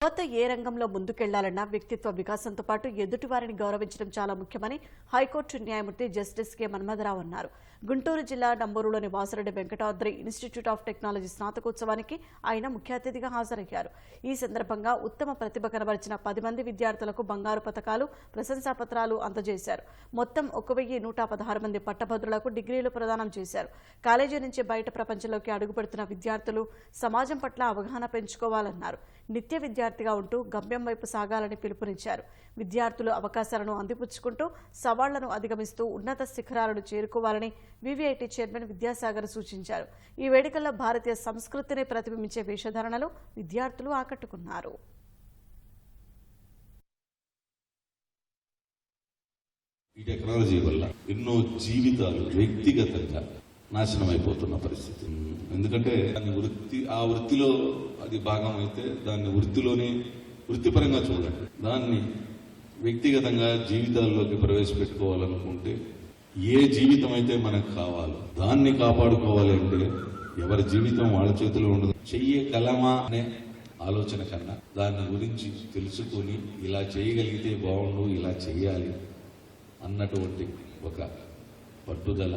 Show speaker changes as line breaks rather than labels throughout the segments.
యువత ఏ రంగంలో ముందుకెళ్ళాలన్నా వ్యక్తిత్వ వికాసంతో పాటు ఎదుటివారిని గౌరవించడం చాలా ముఖ్యమని హైకోర్టు న్యాయమూర్తి జస్టిస్ కె. మన్మథరావు అన్నారు. గుంటూరు జిల్లా నంబూరులోని Vasireddy Venkatadri institute of technology స్నాతకోత్సవానికి ఆయన ముఖ్య అతిథిగా హాజరయ్యారు. ఈ సందర్భంగా ఉత్తమ ప్రతిభ కనబరిచిన పది మంది విద్యార్థులకు బంగారు పథకాలు ప్రశంసా పత్రాలు అందజేశారు. మొత్తం ఒక వెయ్యి నూట పదహారు మంది పట్టభద్రులకు డిగ్రీలు ప్రదానం చేశారు. కాలేజీ నుంచి బయట ప్రపంచంలోకి అడుగుపెడుతున్న విద్యార్థులు సమాజం పట్ల అవగాహన పెంచుకోవాలన్నారు. నిత్య విద్యార్థిగా ఉంటూ గమ్యం వైపు సాగాలని పిలుపునిచ్చారు. విద్యార్థులు అవకాశాలను అందిపుచ్చుకుంటూ సవాళ్ళను అధిగమిస్తూ ఉన్నత శిఖరాలను చేరుకోవాలని వివిఐటి చైర్మన్ విద్యాసాగర్ సూచించారు. ఈ వేడుకల్లో భారతీయ సంస్కృతిని ప్రతిబింబించే వేషధారణలు విద్యార్థులు ఆకట్టుకున్నారు.
ఈ టెక్నాలజీ వల్ల ఎన్నో జీవితాలు వ్యక్తిగతంగా నాశనం అయిపోతున్న పరిస్థితి. ఎందుకంటే దాన్ని వృత్తి ఆ వృత్తిలో అది భాగం అయితే దాన్ని వృత్తిలోనే వృత్తిపరంగా చూడండి. దాన్ని వ్యక్తిగతంగా జీవితాల్లోకి ప్రవేశపెట్టుకోవాలనుకుంటే ఏ జీవితం అయితే మనకు కావాలో దాన్ని కాపాడుకోవాలి అంటే ఎవరి జీవితం వాళ్ళ చేతిలో ఉండదు. చెయ్యే కలమా అనే ఆలోచన కన్నా దాని గురించి తెలుసుకొని ఇలా చేయగలిగితే బాగుండు ఇలా చేయాలి అన్నటువంటి ఒక పట్టుదల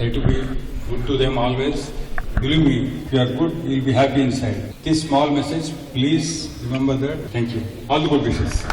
Try to be good to them always. Believe me, if you are good, you will be happy inside. This small message, please remember that. Thank you. All the good wishes.